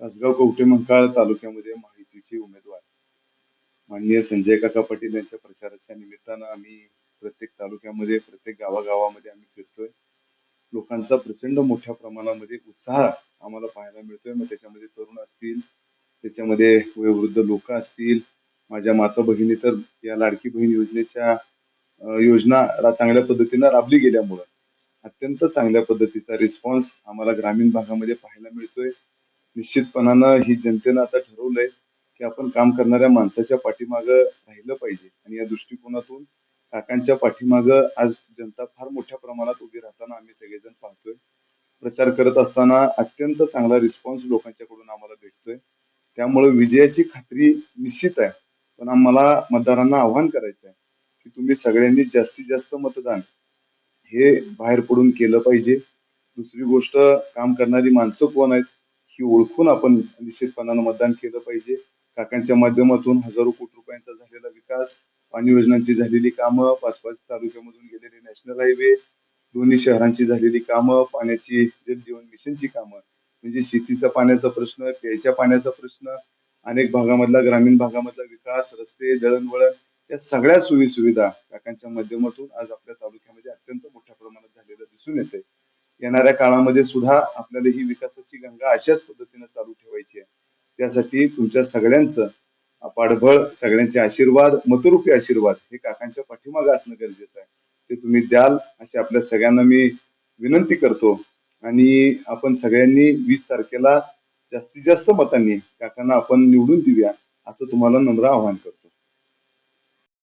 तासगाव कवठे मंकाळ तालुक्यामध्ये महायुतीचे उमेदवार. माननीय संजय काका पाटील यांच्या प्रचाराच्या निमित्तानं आम्ही प्रत्येक तालुक्यामध्ये प्रत्येक गावागावामध्ये आम्ही फिरतोय. लोकांचा प्रचंड मोठ्या प्रमाणामध्ये उत्साह आम्हाला पाहायला मिळतोय. मग त्याच्यामध्ये तरुण असतील त्याच्यामध्ये वयोवृद्ध लोक असतील माझ्या माता बहिणी तर या लाडकी बहीण योजनेच्या योजना रा- चांगल्या पद्धतीनं राबली गेल्यामुळं अत्यंत चांगल्या पद्धतीचा रिस्पॉन्स आम्हाला ग्रामीण भागामध्ये पाहायला मिळतोय. निश्चितपणानं ही जनतेनं आता ठरवलंय की आपण काम करणाऱ्या माणसाच्या पाठीमागं राहिलं पाहिजे. आणि या दृष्टिकोनातून काकांच्या पाठीमागं आज जनता फार मोठ्या प्रमाणात उभी राहताना आम्ही सगळेजण पाहतोय. प्रचार करत असताना अत्यंत चांगला रिस्पॉन्स लोकांच्याकडून आम्हाला भेटतोय. त्यामुळे विजयाची खात्री निश्चित आहे. पण आम्हाला मतदारांना आव्हान करायचं आहे की तुम्ही सगळ्यांनी जास्तीत जास्त मतदान हे बाहेर पडून केलं पाहिजे. दुसरी गोष्ट काम करणारी माणसं कोण आहेत? ही ओळखून आपण निश्चितपणानं मतदान केलं पाहिजे. काकांच्या माध्यमातून हजारो कोटी रुपयांचा झालेला विकास पाणी योजनांची झालेली कामं पाच पाच तालुक्यामधून गेलेले नॅशनल हायवे दोन्ही शहरांची झालेली कामं पाण्याची जल जीवन मिशनची कामं. म्हणजे शेतीचा पाण्याचा प्रश्न प्यायच्या पाण्याचा प्रश्न अनेक भागामधला ग्रामीण भागामधला विकास रस्ते दळणवळण या सगळ्या सोयी सुविधा काकांच्या माध्यमातून आज आपल्या तालुक्यामध्ये अत्यंत मोठ्या प्रमाणात झालेलं दिसून येते. येणाऱ्या काळामध्ये सुद्धा आपल्याला ही विकासाची गंगा अशाच पद्धतीनं चालू ठेवायची आहे. त्यासाठी तुमच्या सगळ्यांचं पाठबळ सगळ्यांचे आशीर्वाद मतरूपी आशीर्वाद हे काकांच्या पाठीमागे असणं गरजेचं आहे. ते तुम्ही द्याल अशी आपल्या सगळ्यांना मी विनंती करतो. आणि आपण सगळ्यांनी वीस तारखेला जास्तीत जास्त मतांनी काकांना आपण निवडून देऊया असं तुम्हाला नम्र आवाहन करतो.